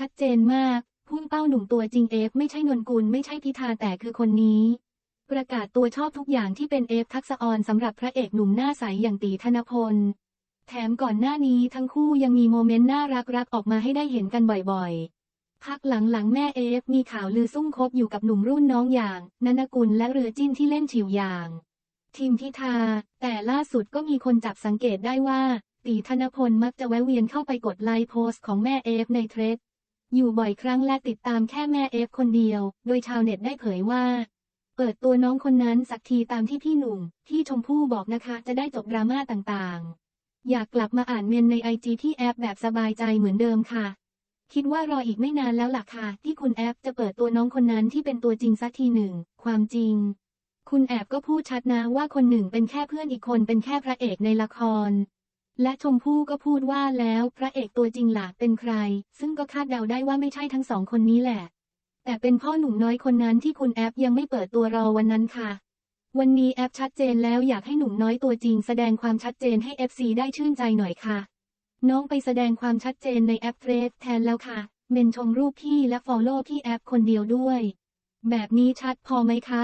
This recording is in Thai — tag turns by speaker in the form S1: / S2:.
S1: ชัดเจนมาก พุ่งเป้าหนุ่มตัวจริงเอฟไม่ใช่นนกุลไม่ใช่พิธาแต่คือคนนี้ ประกาศตัวชอบทุกอย่างที่เป็นเอฟทักษะออนสำหรับพระเอกหนุ่มหน้าใสอย่างตีธนพล แถมก่อนหน้านี้ทั้งคู่ยังมีโมเมนต์น่ารักๆออกมาให้ได้เห็นกันบ่อยๆ พักหลังๆแม่เอฟมีข่าวลือซุ่มคบอยู่กับหนุ่มรุ่นน้องอย่างนันกุลและเรือจิ้นที่เล่นฉิวอย่างทีมพิธา แต่ล่าสุดก็มีคนจับสังเกตได้ว่าตีธนพลมักจะแวะเวียนเข้าไปกดไลค์โพสต์ของแม่เอฟในเทรด อยู่บ่อยครั้งและติดตามแค่แม่เอฟคนเดียว โดยชาวเน็ตได้เผยว่า เปิดตัวน้องคนนั้นสักทีตามที่พี่หนุ่ม ที่ชมพู่บอกนะคะจะได้จบดราม่าต่างๆ อยากกลับมาอ่านเมนในไอจีที่แอปแบบสบายใจเหมือนเดิมค่ะ คิดว่ารออีกไม่นานแล้วล่ะค่ะ ที่คุณแอปจะเปิดตัวน้องคนนั้นที่เป็นตัวจริงสักทีหนึ่ง ความจริง คุณแอบก็พูดชัดนะว่าคนหนึ่งเป็นแค่เพื่อนอีกคนเป็นแค่พระเอกในละคร และชมพู่ก็พูดว่าแล้วพระเอกตัวจริงหล่ะเป็นใคร ซึ่งก็คาดเดาได้ว่าไม่ใช่ทั้งสองคนนี้แหละ แต่เป็นพ่อหนุ่มน้อยคนนั้นที่คุณแอปยังไม่เปิดตัวรอวันนั้นค่ะ วันนี้แอปชัดเจนแล้วอยากให้หนุ่มน้อยตัวจริง แสดงความชัดเจนให้ FC ได้ชื่นใจหน่อยค่ะ น้องไปแสดงความชัดเจนในแอปเฟรสแทนแล้วค่ะ เมนชมรูปพี่และฟอลโล่พี่แอปคนเดียวด้วย แบบนี้ชัดพอไหมคะ